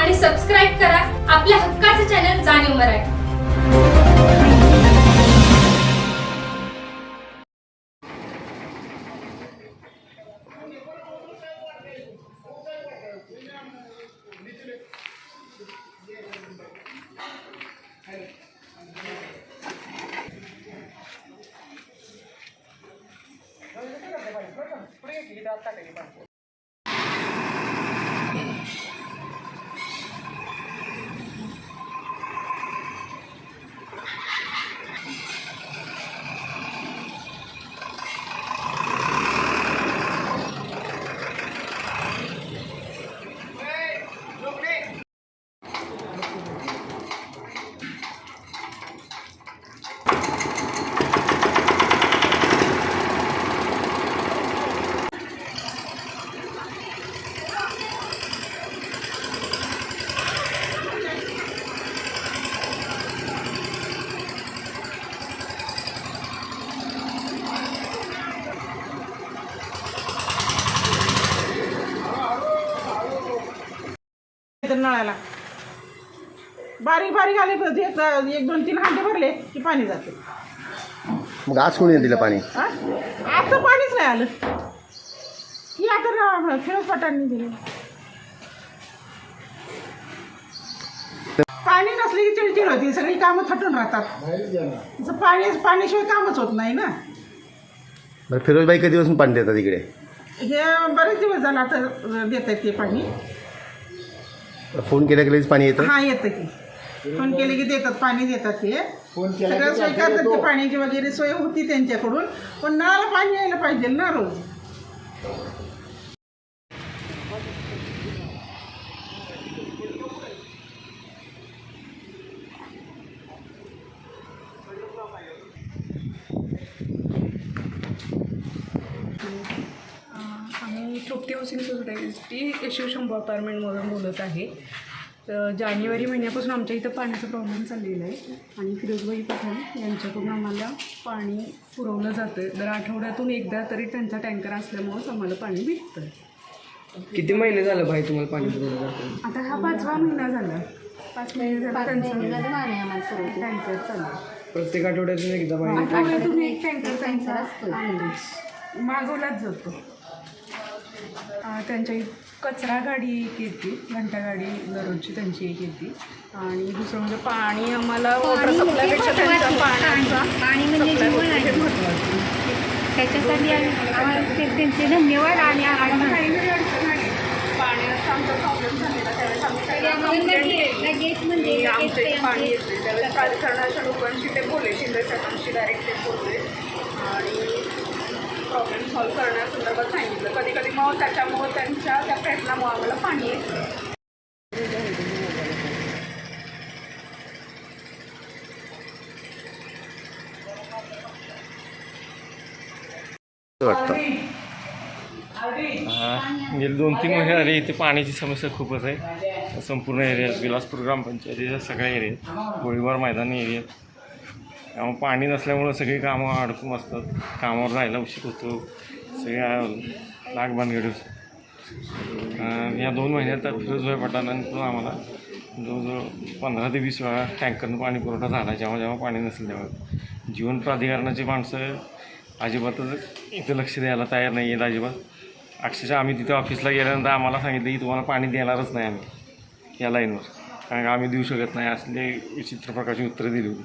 आणि सबस्क्राईब करा आपल्या हक्काचं चॅनल जाणीव मराठी. नळाला. बारीक बारीक आले तर तर एक दोन तीन हांडे भरले की पाणी जाते. मग आज कोणी दिलं पाणी? हा? आता पाणीच नाही आलं. की आता खेळत पटांनी दिले. पाणी नसले की चिडचिड होती. सगळी कामं थटून राहतात. पाणी पाण्याशिवाय कामच होत नाही ना. बरं फिरोजबाई कधीपासून पाणी देतात इकडे? हे बरेच दिवस झाला आता देत आहेत ते पाणी. फोन केल्या केल्याच पाणी येतं? हा येतं की. फोन केले की देतात पाणी देतात ते. सगळं सोय करतात ते पाण्याची वगैरे सोय होती त्यांच्याकडून पण नळाला पाणी यायला पाहिजे ना रोज आम्ही तृप्ती हाऊसिंग सोसायटी शिवशंभू अपार्टमेंटमधून बोलत आहे. तर जानेवारी महिन्यापासून आमच्या इथं पाण्याचा प्रॉब्लेम चाललेला आहे. आणि फिरोजबाई पठाण यांच्याकडून आम्हाला पाणी पुरवलं जातं दर आठवड्यातून एकदा तरी त्यांचा टँकर असल्यामुळंच आम्हाला पाणी भेटतं किती महिने झालं भाई तुम्हाला पाणी पुरवलं जातं आता हा पाचवा महिना झाला. पाच महिने झाला त्यांचा टँकर चालू प्रत्येक आठवड्यातून एकदा पाणी आठवड्यातून एक टँकर त्यांचा मागवलाच जातो. अं, त्यांच्या कचरा गाडी एक येते घंटा गाडी दररोजची त्यांची एक येते. आणि दुसरं म्हणजे पाणी आम्हाला वॉटर सप्लायपेक्षा त्यांचा पाण्याचा पाणी. म्हणजे supply जीवन होतं आहे. महत्त्वाचं त्याच्यासाठी आम्ही- त्यांचे धन्यवाद आणि पाण्याचा आमचा प्रॉब्लेम झालेला त्यावेळेस आम्ही म्हणजे पाणी येत त्यावेळेस प्राधिकरणाच्या लोकांशी ते बोलले. शिंदे साहेबांशी डायरेक्ट ते बोलले. प्रॉब्लेम सॉल्व्ह करण्यासंदर्भात सांगितलं. कधी कधी मग त्याच्यामुळं त्यांच्या त्या प्रयत्नामुळे आम्हाला पाणी येतं. वाटतं. हा, गेले दोन तीन महिने झाले इथे पाण्याची समस्या खूपच आहे. संपूर्ण एरियात बिलासपूर ग्रामपंचायतीच्या सगळ्या एरियात गोळीबार मैदानी एरियात. त्यामुळे पाणी नसल्यामुळं सगळी कामं अडकून असतात कामावर जायला उशीर होतो. सगळ्या लाग बांधगडी या दोन महिन्यात फिरोजभाई पठाणांकडून आम्हाला जवळजवळ पंधरा ते वीस वेळा टँकरनं पाणी पुरवठा झाला. जेव्हा जेव्हा पाणी नसेल तेव्हा. जीवन प्राधिकरणाची माणसं अजिबातच इथं लक्ष द्यायला तयार नाही आहेत अजिबात. अक्षरशः आम्ही तिथे ऑफिसला गेल्यानंतर आम्हाला सांगितलं की तुम्हाला पाणी देणारच नाही आम्ही या लाईनवर. कारण का आम्ही देऊ शकत नाही असले विचित्र प्रकारची उत्तरं दिली होती.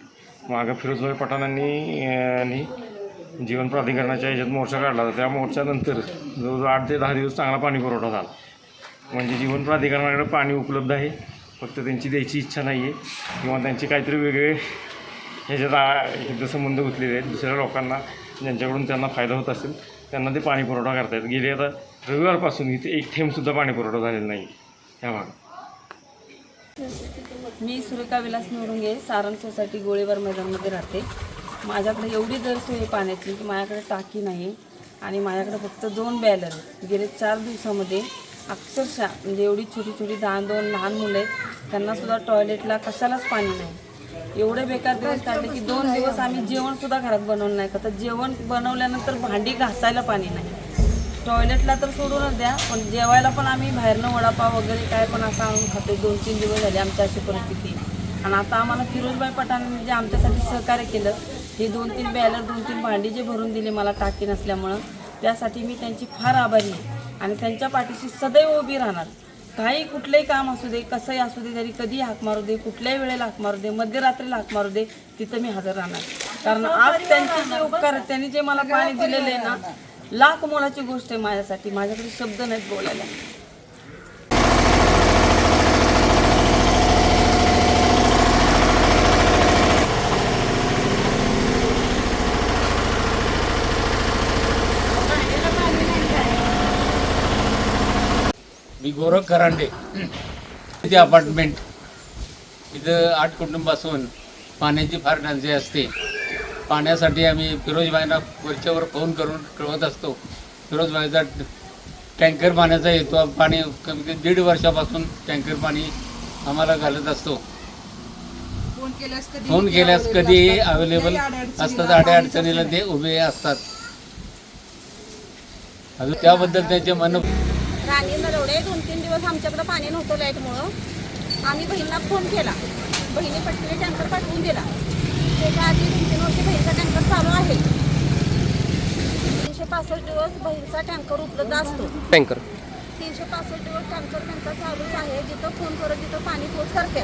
मागं फिरोजभाई पठाणांनी अं, जीवन प्राधिकरणाच्या ह्याच्यात मोर्चा काढला होता. त्या मोर्चानंतर जवळजवळ आठ ते दहा दिवस चांगला पाणी पुरवठा झाला. म्हणजे जीवन प्राधिकरणाकडे पाणी उपलब्ध आहे. फक्त त्यांची द्यायची इच्छा नाही आहे किंवा त्यांचे काहीतरी वेगळे ह्याच्यात आ- संबंध गुंतलेले आहेत. दुसऱ्या लोकांना ज्यांच्याकडून त्यांना फायदा होत असेल त्यांना ते पाणी पुरवठा करतायत. गेले आता रविवारपासून इथे एक थेंबसुद्धा पाणी पुरवठा झालेला नाही ह्या भागात. मी सुरेखा विलास निवडुंगे सारंग सोसायटी गोळीबार मैदानमध्ये राहते. माझ्याकडे एवढी दर सोय पाण्याची की माझ्याकडे टाकी नाही आणि माझ्याकडे फक्त दोन बॅलर आहेत. गेले चार दिवसामध्ये अक्षरशः म्हणजे एवढी छोटी छोटी दहा दोन लहान मुलं आहेत. त्यांनासुद्धा टॉयलेटला कशालाच पाणी नाही. एवढे बेकार दिवस काढले की दोन दिवस आम्ही जेवणसुद्धा घरात बनवलं नाही. का तर जेवण बनवल्यानंतर भांडी घासायला पाणी नाही. टॉयलेटला तर सोडूनच द्या पण जेवायला पण आम्ही बाहेरनं वडापाव वगैरे काय पण असं आणून खातो. दोन तीन दिवस झाले आमची अशी परिस्थिती. आणि आता आम्हाला फिरोजबाई पठाणांनी जे आमच्यासाठी सहकार्य केलं. हे दोन तीन बॅलर दोन तीन भांडी जे भरून दिली मला टाकी नसल्यामुळं त्यासाठी मी त्यांची फार आभारी आहे. आणि त्यांच्या पाठीशी सदैव उभी राहणार. काही कुठलंही काम असू दे कसंही असू दे तरी कधी हाक मारू दे कुठल्याही वेळेला हाक मारू दे मध्यरात्रीला हाक मारू दे तिथं मी हजर राहणार. कारण आज त्यांचे जे उपकार त्यांनी जे मला पाणी दिलेले आहे ना लाख मोलाची गोष्ट आहे माझ्यासाठी. माझ्याकडे शब्द नाहीत बोलायला. मी गोरख करांडे इथे अपार्टमेंट इथं आठ कुटुंब असून पाण्याची फार टंचाई असते. पाण्यासाठी आम्ही फिरोजबाईंना वरच्यावर फोन करून कळवत असतो. फिरोजबाईचा टँकर पाण्याचा येतो पाणी कमी कमी दीड वर्षापासून टँकर पाणी आम्हाला घालत असतो. फोन केल्यास कधीही अवेलेबल असतात? अडचणीला ते उभे असतात. अजून त्याबद्दल त्यांचे मन राणी नरवडे दोन तीन दिवस आमच्याकडे पाणी नव्हतं लाईटमुळं. आम्ही बहिणीला फोन केला. बहिणी पटकन टँकर पाठवून दिला. त्याच्या आधी दोन तीन वर्ष बहिणीचा टँकर चालू आहे. तीनशे पासष्ट दिवस बहिणीचा टँकर उपलब्ध असतो. टँकर. तीनशे पासष्ट दिवस टँकर त्यांचा चालूच आहे. जिथं फोन करत तिथं पाणी पोच करते.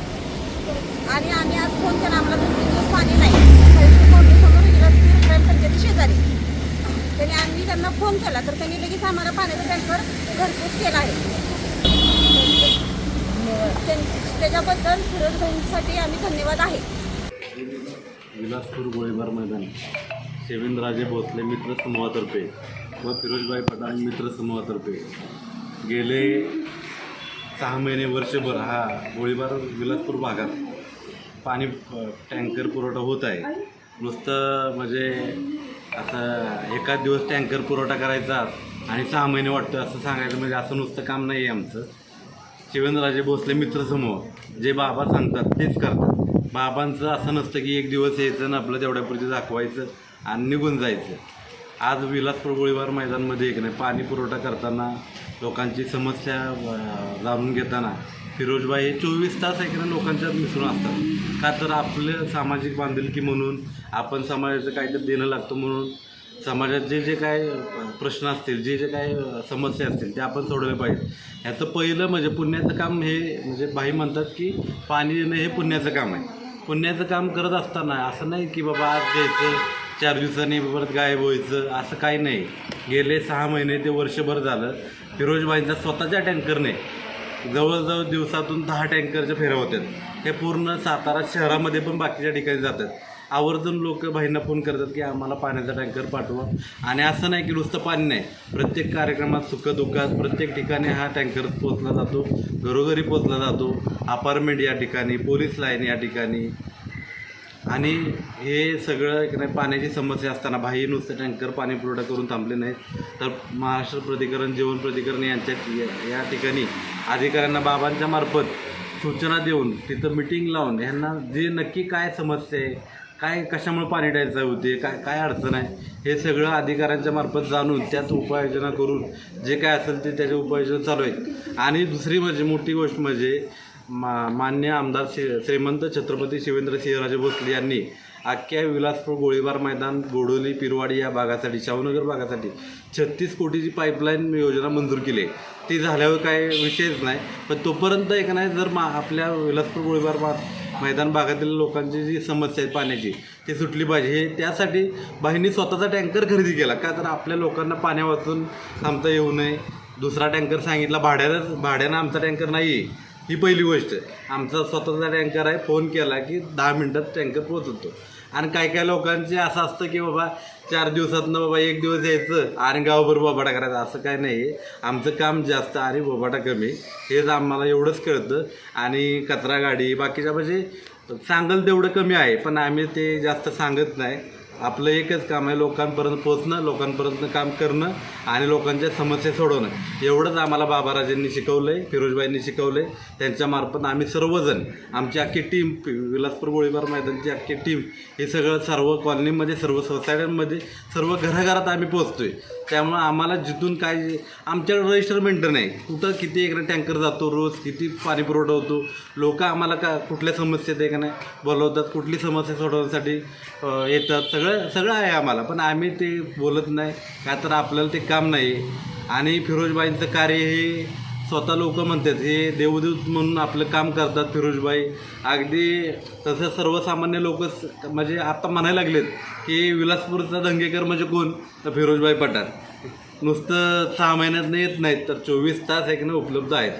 आणि आम्ही आज फोन केला आम्हाला दोन तीन दिवस पाणी नाही. समोर पंचायती शेजारी. त्याने आम्ही त्यांना फोन केला तर त्यांनी लगेच आम्हाला पाण्याचा टँकर घरपोच केला आहे. त्यां- त्याच्याबद्दल फिरोज भाईंसाठी आम्ही धन्यवाद आहे. विलासपूर गोळीबार मैदान. शेवेंद्रराजे भोसले मित्र समूहातर्फे व फिरोजबाई पठाण मित्र समूहातर्फे. गेले सहा महिने वर्षभर हा गोळीबार विलासपूर भागात. पाणी टँकर पुरवठा होत आहे. नुसतं म्हणजे आता एकाच दिवस टँकर पुरवठा करायचा आणि सहा महिने वाटतं असं सांगायचं म्हणजे असं नुसतं काम नाही आहे आमचं. शिवेंद्रराजे भोसले मित्रसमूह जे बाबा सांगतात तेच करतात. बाबांचं असं नसतं की एक दिवस यायचं आणि आपलं तेवढ्यापुरती दाखवायचं आणि निघून जायचं. आज विलासपूर गोळीबार मैदानमध्ये एक नाही पाणी पुरवठा करताना लोकांची समस्या जाणून घेताना फिरोजबाई हे चोवीस तास एक लोकांच्यात मिसळून असतात. का तर आपलं सामाजिक बांधिलकी म्हणून आपण समाजाचं काहीतरी देणं लागतं म्हणून समाजात जे जे काय प्रश्न असतील जे जे काय समस्या असतील ते आपण सोडवले पाहिजे ह्याचं पहिलं म्हणजे पुण्याचं काम हे म्हणजे बाई म्हणतात की पाणी देणं हे पुण्याचं काम आहे. पुण्याचं काम करत असताना असं नाही की बाबा आज घ्यायचं चार दिवसांनी परत गायब व्हायचं असं काही नाही. गेले सहा महिने ते वर्षभर झालं. फिरोजबाईंचा स्वतःच्या टँकरने जवळजवळ दिवसातून दहा टँकरच्या फेऱ्या होत्या हे पूर्ण सातारा शहरामध्ये पण बाकीच्या ठिकाणी जातात. आवर्जून लोक भाईंना फोन करतात की आम्हाला पाण्याचा टँकर पाठवा. आणि असं नाही की नुसतं पाणी नाही. प्रत्येक कार्यक्रमात सुखदुःखात प्रत्येक ठिकाणी हा टँकर पोचला जातो. घरोघरी पोचला जातो. अपार्टमेंट या ठिकाणी पोलीस लाईन या ठिकाणी. आणि हे सगळं एक नाही पाण्याची समस्या असताना बाही नुसतं टँकर पाणी पुरवठा करून थांबले नाहीत. तर महाराष्ट्र प्राधिकरण जीवन प्राधिकरण यांच्या या- ठिकाणी अधिकाऱ्यांना बाबांच्या मार्फत सूचना देऊन तिथं मिटिंग लावून ह्यांना जे नक्की काय समस्या आहे काय कशामुळे पाणी टंचाई होते? काय काय अडचण आहे? हे सगळं अधिकाऱ्यांच्या मार्फत जाणून त्यात उपाययोजना करून जे काय असेल ते त्याच्या उपाययोजना चालू आहेत. आणि दुसरी म्हणजे मोठी गोष्ट म्हणजे मा मान्य आमदार श्री श्रीमंत छत्रपती शिवेंद्र सिंहराजे भोसले यांनी अख्ख्या विलासपूर गोळीबार मैदान गोडोली पिरवाडी या भागासाठी शाहूनगर भागासाठी छत्तीस कोटीची पाईपलाईन योजना मंजूर केली. आहे ती झाल्यावर काय विषयच नाही. पण तोपर्यंत एक नाही जर मा आपल्या विलासपूर गोळीबार मा मैदान भागातील लोकांची जी समस्या आहे पाण्याची ती सुटली पाहिजे. हे त्यासाठी बाईंनी स्वतःचा टँकर खरेदी केला. का तर आपल्या लोकांना पाण्या वाचून थांबता येऊ नये. दुसरा टँकर सांगितला भाड्यानं भाड्यानं आमचा टँकर नाही. आहे ही पहिली गोष्ट. आमचा स्वतःचा टँकर आहे. फोन केला की दहा मिनटात टँकर पोहोचतो. आणि काय काय लोकांचे असं असतं की बाबा चार दिवसातनं बाबा एक दिवस यायचं. आणि गावभर बोबाटा करायचा. असं काय नाही. आहे आमचं काम जास्त आणि बोबाटा कमी. हेच आम्हाला एवढंच कळतं. आणि कचरा गाडी बाकीच्या म्हणजे सांगल तेवढं कमी आहे. पण आम्ही ते जास्त सांगत नाही. आपलं एकच काम आहे लोकांपर्यंत पोचणं लोकांपर्यंत काम करणं आणि लोकांच्या समस्या सोडवणं. एवढंच आम्हाला बाबाराजांनी शिकवलं आहे फिरोजबाईंनी शिकवलं आहे त्यांच्यामार्फत आम्ही सर्वजण आमची अख्खी टीम विलासपूर गोळीबार मैदानची अख्खी टीम हे सगळं सर्व कॉलनीमध्ये सर्व सोसायट्यांमध्ये सर्व घराघरात आम्ही पोचतो आहे त्यामुळं आम्हाला जिथून काय आमच्याकडे रजिस्टरमेंट नाही. कुठं किती एकदा टँकर जातो रोज किती पाणी पुरवठा होतो. लोक आम्हाला का कुठल्या समस्येत आहे का नाही बोलवतात कुठली समस्या सोडवण्यासाठी येतात. सगळं सगळं आहे आम्हाला. पण आम्ही ते बोलत नाही. का तर आपल्याला ते काम नाही. आणि फिरोजबाईंचं कार्य हे स्वतः लोक म्हणतात हे देवदूत म्हणून आपलं काम करतात फिरोजबाई. अगदी तसं सर्वसामान्य लोक म्हणजे आत्ता म्हणायला लागलेत की विलासपूरचा दंगेकर म्हणजे कोण? तर फिरोजबाई पठाण. नुसतं सहा महिन्यात येत नाहीत तर चोवीस तास एकनं उपलब्ध आहेत.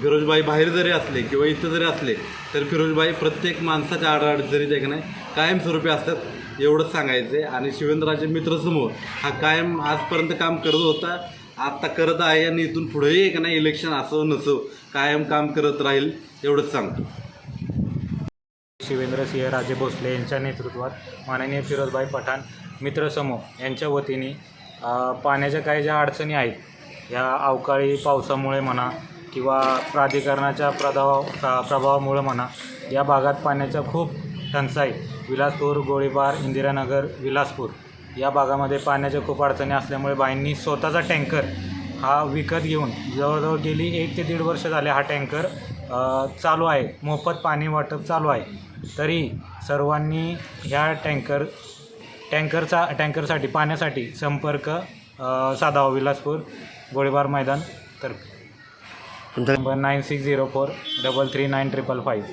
फिरोजबाई बाहेर जरी असले किंवा इथं जरी असले तर फिरोजबाई प्रत्येक माणसाच्या आडअडचणीत एक नाही कायमस्वरूपी असतात एवढंच सांगायचं आहे आणि शिवेंद्रराजे मित्रसमूह हा कायम आजपर्यंत काम करत होता. आत्ता करत आहे आणि इथून पुढेही एक नाही इलेक्शन असो नसो कायम काम करत राहील एवढंच सांगतो. शिवेंद्रसिंह राजे भोसले यांच्या नेतृत्वात माननीय फिरोजभाई पठाण मित्रसमूह यांच्या वतीने पाण्याच्या काही ज्या अडचणी आहेत या अवकाळी पावसामुळे म्हणा किंवा प्राधिकरणाच्या प्रभाव प्रभावामुळे म्हणा या भागात पाण्याच्या खूप टंचाई विलासपूर गोळीबार इंदिरानगर विलासपूर या भागामध्ये पाण्याच्या खूप अडचणी असल्यामुळे बाईंनी स्वतःचा टँकर हा विकत घेऊन जवळजवळ गेली एक ते दीड वर्ष झाले हा टँकर चालू आहे. मोफत पाणी वाटप चालू आहे. तरी सर्वांनी ह्या टँकर टँकरचा टँकरसाठी पाण्यासाठी संपर्क साधावा. विलासपूर गोळीबार मैदान तर number nine six zero four double three nine triple five